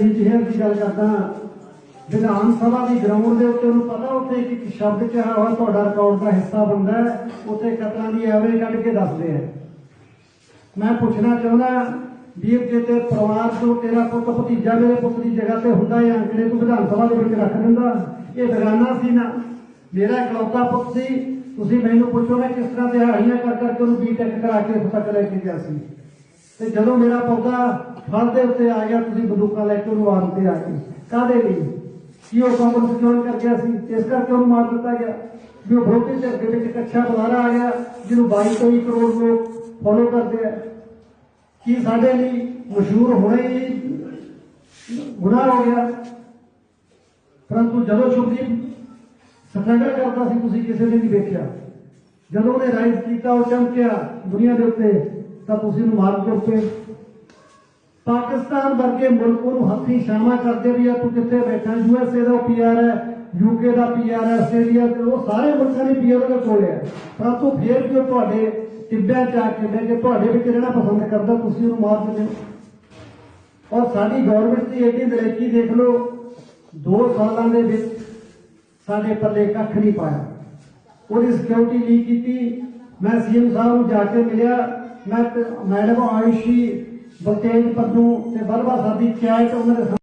Engineer ਦੀ ਗੱਲ ਕਰਦਾ ਵਿਧਾਨ ਸਭਾ ਦੀ ground ਦੇ ਉੱਤੇ ਉਹਨੂੰ ਪਤਾ ਉੱਥੇ ਇੱਕ ਸ਼ਬਦ ਕਿਹਾ ਹੋਇਆ, ਤੁਹਾਡਾ ਰਿਕਾਰਡ ਦਾ ਹਿੱਸਾ ਬਣਦਾ ਉੱਥੇ ਕਤਲਾਂ ਦੀ ਐਵਰੇਜ ਕੱਢ ਕੇ ਦੱਸਦੇ ਆ। ਮੈਂ ਪੁੱਛਣਾ ਚਾਹੁੰਦਾ ਵੀਰ ਜੇ ਤੇ ਪਰਿਵਾਰ ਤੋਂ ਤੇਰਾ ਪੁੱਤ ਭਤੀਜਾ ਮੇਰੇ ਪੁੱਤ ਦੀ ਜਗ੍ਹਾ ਤੇ ਹੁੰਦਾ ਇਹ ਅੰਕੜੇ ਤੂੰ ਵਿਧਾਨ ਸਭਾ ਦੇ ਵਿੱਚ ਰੱਖ ਦਿੰਦਾ? ਇਹ ਬੇਗਾਨਾ ਸੀ ਨਾ। ਮੇਰਾ ਇਕਲੌਤਾ ਪੁੱਤ ਸੀ। ਤੁਸੀਂ ਮੈਨੂੰ ਪੁੱਛੋ ਮੈਂ ਕਿਸ ਤਰ੍ਹਾਂ ਦਿਹਾੜੀਆਂ ਕਰ ਕਰਕੇ ਉਹਨੂੰ ਬੀਟੈਕ ਕਰਾ ਕੇ ਇੱਥੇ ਤੱਕ ਲੈ ਕੇ ਗਿਆ ਸੀ। ਤੇ ਜਦੋਂ ਮੇਰਾ ਪੌਦਾ ਫਲ ਦੇ ਉੱਤੇ ਆ ਗਿਆ, ਤੁਸੀਂ ਬੰਦੂਕਾਂ ਲੈ ਕੇ ਉਹਨੂੰ ਮਾਰਨ ਤੇ ਆ ਗਏ ਕਾਹਦੇ ਲਈ? ਕੀ ਉਹ ਕਾਂਗਰਸ ਜੁਆਇਨ ਕਰ ਗਿਆ ਸੀ? ਇਸ ਕਰਕੇ ਉਹਨੂੰ ਮਾਰ ਦਿੱਤਾ ਗਿਆ। ਵੀ ਉਹ ਵਿਰੋਧੀ ਧਿਰ ਵਿੱਚ ਇੱਕ ਅੱਛਾ ਆ ਗਿਆ, ਜਿਹਨੂੰ 22 23 ਕਰੋੜ ਲੋਕ ਫੋਲੋ ਕਰਦੇ ਆ। ਕੀ ਸਾਡੇ ਲਈ ਮਸ਼ਹੂਰ ਹੋਣਾ ਹੀ ਗੁਨਾਹ ਹੋ ਗਿਆ? ਪਰੰਤੂ ਜਦੋਂ ਸ਼ੁਭਦੀਪ ਸਟਰਗਲ ਕਰਦਾ ਸੀ, ਤੁਸੀਂ ਕਿਸੇ ਨੇ ਨਹੀਂ ਵੇਖਿਆ। ਜਦੋਂ ਉਹਨੇ ਰਾਈਜ਼ ਕੀਤਾ, ਉਹ ਚਮਕਿਆ ਦੁਨੀਆ ਦੇ ਉੱਤੇ। ਤਾਂ ਤੁਸੀਂ ਉਹਨੂੰ ਮਾਰ ਦਿੱਤੇ ਪਾਕਿਸਤਾਨ ਵਰਗੇ ਮੁਲਕ ਨੂੰ ਹੱਥੀ ਸ਼ਾਮਾ ਕਰਦੇ ਵੀ ਆ, ਤੂੰ ਕਿੱਥੇ ਬੈਠਾ? ਯੂਐਸਏ ਦਾ ਪੀਆਰ ਹੈ ਯੂਕੇ ਦਾ ਪੀਆਰ ਹੈ ਆਸਟ੍ਰੇਲੀਆ ਦੇ ਉਹ ਸਾਰੇ ਮੁਲਕਾਂ ਦੇ ਪੀਆਰ ਉਹਦੇ ਕੋਲ ਹੈ। ਪਰੰਤੂ ਫੇਰ ਵੀ ਤੁਹਾਡੇ ਟਿੱਬਿਆਂ ਚ ਆ ਕੇ ਬਹਿ ਕੇ ਤੁਹਾਡੇ ਵਿੱਚ ਰਹਿਣਾ ਪਸੰਦ ਕਰਦਾ, ਤੁਸੀਂ ਉਹਨੂੰ ਮਾਰ ਦਿੰਦੇ ਹੋ। ਔਰ ਸਾਡੀ ਗਵਰਨਮੈਂਟ ਦੀ ਐਡੀ ਦਲੇਕੀ ਦੇਖ ਲਓ 2 ਸਾਲਾਂ ਦੇ ਵਿੱਚ ਸਾਡੇ ਪੱਲੇ ਕੱਖ ਨਹੀਂ ਪਾਇਆ। ਉਹਦੀ ਸਿਕਿਉਰਿਟੀ ਲੀਕ ਕੀਤੀ ਮੈਂ ਸੀਐਮ ਸਾਹਿਬ ਨੂੰ ਜਾ ਕੇ ਮਿਲਿਆ। ਮੈਂ ਮੈਡਮ ਆਇਸ਼ੀ ਬਲਤੇਜ ਪੱਦੂ ਤੇ ਬਲਵਾ ਸਾਦੀ ਚੈਟ ਉਹਨਾਂ ਦੇ